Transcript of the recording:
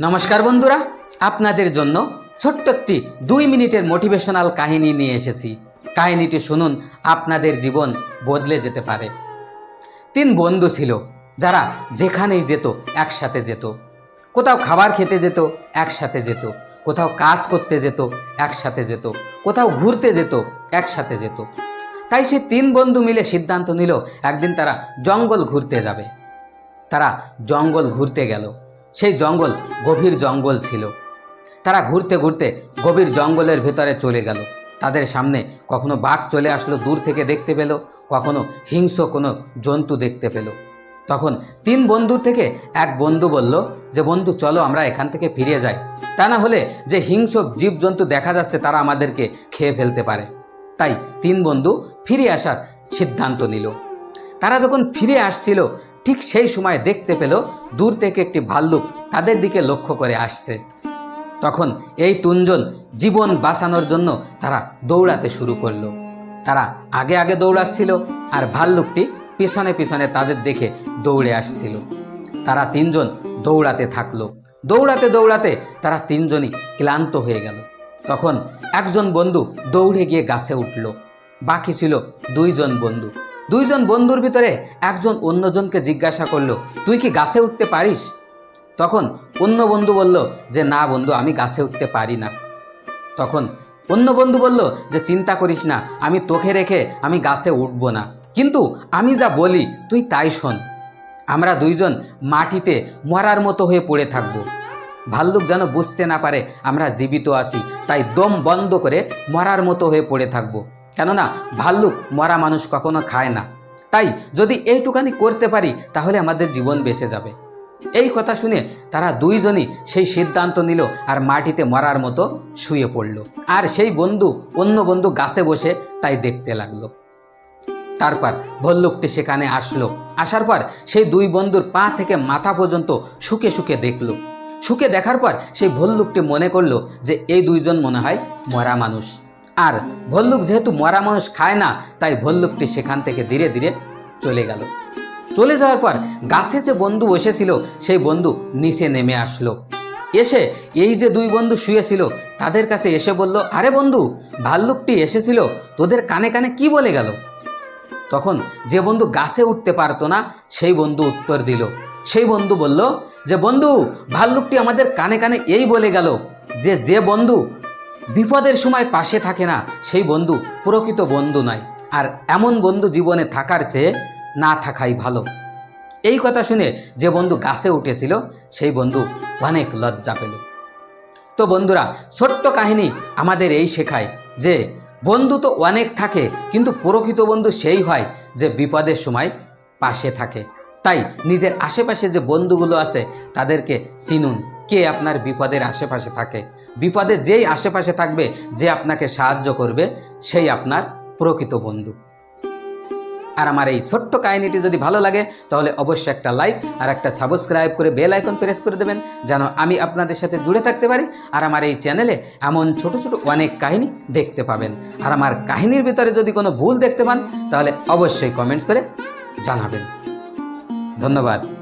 নমস্কার বন্ধুরা, আপনাদের জন্য ছোট্ট একটি দুই মিনিটের মোটিভেশনাল কাহিনী নিয়ে এসেছি। কাহিনীটি শুনুন, আপনাদের জীবন বদলে যেতে পারে। তিন বন্ধু ছিল, যারা যেখানেই যেত, একসাথে যেত। কোথাও খাবার খেতে যেত, একসাথে যেত। কোথাও কাজ করতে যেত, একসাথে যেত। কোথাও ঘুরতে যেত, একসাথে যেত। তাই সে তিন বন্ধু মিলে সিদ্ধান্ত নিল, একদিন তারা জঙ্গল ঘুরতে যাবে। তারা জঙ্গল ঘুরতে গেল। সেই জঙ্গল গভীর জঙ্গল ছিল। তারা ঘুরতে ঘুরতে গভীর জঙ্গলের ভেতরে চলে গেল। তাদের সামনে কখনো বাঘ চলে আসলো দূর থেকে দেখতে পেল, কখনো হিংস্র কোনো জন্তু দেখতে পেল। তখন তিন বন্ধু থেকে এক বন্ধু বলল যে, বন্ধু, চলো আমরা এখান থেকে ফিরে যাই। তা না হলে যে হিংস্র জীবজন্তু দেখা যাচ্ছে তারা আমাদেরকে খেয়ে ফেলতে পারে। তাই তিন বন্ধু ফিরে আসার সিদ্ধান্ত নিল। তারা যখন ফিরে আসছিল ঠিক সেই সময় দেখতে পেল দূর থেকে একটি ভাল্লুক তাদের দিকে লক্ষ্য করে আসছে। তখন এই তিনজন জীবন বাঁচানোর জন্য তারা দৌড়াতে শুরু করল। তারা আগে আগে দৌড়াচ্ছিল আর ভাল্লুকটি পিছনে পিছনে তাদের দেখে দৌড়ে আসছিল। তারা তিনজন দৌড়াতে থাকল। দৌড়াতে দৌড়াতে তারা তিনজনই ক্লান্ত হয়ে গেল। তখন একজন বন্ধু দৌড়ে গিয়ে গাছে উঠল। বাকি ছিল দুইজন বন্ধু। দুইজন বন্ধুর ভিতরে একজন অন্যজনকে জিজ্ঞাসা করল, তুই কি গাছে উঠতে পারিস? তখন অন্য বন্ধু বলল, যে না বন্ধু, আমি গাছে উঠতে পারি না। তখন অন্য বন্ধু বলল, যে চিন্তা করিস না, আমি তোকে রেখে আমি গাছে উঠবো না। কিন্তু আমি যা বলি, তুই তাই শোন। আমরা দুইজন মাটিতে মরার মতো হয়ে পড়ে থাকব। ভাল্লুক যেন বুঝতে না পারে, আমরা জীবিত আছি, তাই দম বন্ধ করে মরার মতো হয়ে পড়ে থাকব। কেননা ভাল্লুক, মরা মানুষ কখনো খায় না। তাই যদি এইটুকানি করতে পারি, তাহলে আমাদের জীবন বেঁচে যাবে। এই কথা শুনে তারা দুইজনই সেই সিদ্ধান্ত নিল আর মাটিতে মরার মতো শুয়ে পড়ল। আর সেই বন্ধু, অন্য বন্ধু গাছে বসে তাই দেখতে লাগল। তারপর ভল্লুকটি সেখানে আসলো। আসার পর সেই দুই বন্ধুর পা থেকে মাথা পর্যন্ত শুকে শুকে দেখল। শুকে দেখার পর সেই ভল্লুকটি মনে করল যে এই দুইজন মনে হয় মরা মানুষ। আর ভল্লুক যেহেতু মরা মানুষ খায় না, তাই ভল্লুকটি সেখান থেকে ধীরে ধীরে চলে গেল। চলে যাওয়ার পর গাছে যে বন্ধু বসেছিল, সেই বন্ধু নিচে নেমে আসলো। এসে এই যে দুই বন্ধু শুয়েছিল, তাদের কাছে এসে বলল, আরে বন্ধু, ভাল্লুকটি এসেছিল, তোদের কানে কানে কি বলে গেল? তখন যে বন্ধু গাছে উঠতে পারতো না, সেই বন্ধু উত্তর দিল। সেই বন্ধু বলল, যে বন্ধু, ভাল্লুকটি আমাদের কানে কানে এই বলে গেল যে যে বন্ধু বিপদের সময় পাশে থাকে না সেই বন্ধু, প্রকৃত বন্ধু নয়। আর এমন বন্ধু জীবনে থাকার চেয়ে না থাকাই ভালো। এই কথা শুনে যে বন্ধু গাছে উঠেছিল, সেই বন্ধু অনেক লজ্জা পেল। তো বন্ধুরা, ছোট্ট কাহিনী আমাদের এই শেখায় যে বন্ধু তো অনেক থাকে, কিন্তু প্রকৃত বন্ধু সেই হয় যে বিপদের সময় পাশে থাকে। তাই নিজের আশেপাশে যে বন্ধুগুলো আছে, তাদেরকে চিনুন কে আপনার বিপদের আশেপাশে থাকে। বিপদে যেই আশেপাশে থাকবে, যে আপনাকে সাহায্য করবে, সেই আপনার প্রকৃত বন্ধু। আর আমার এই ছোট্ট কাহিনিটি যদি ভালো লাগে, তাহলে অবশ্যই একটা লাইক আর একটা সাবস্ক্রাইব করে বেল আইকন প্রেস করে দেবেন, যেন আমি আপনাদের সাথে জুড়ে থাকতে পারি আর আমার এই চ্যানেলে এমন ছোট ছোট অনেক কাহিনী দেখতে পাবেন। আর আমার কাহিনীর ভিতরে যদি কোনো ভুল দেখতে পান, তাহলে অবশ্যই কমেন্টস করে জানাবেন। ধন্যবাদ।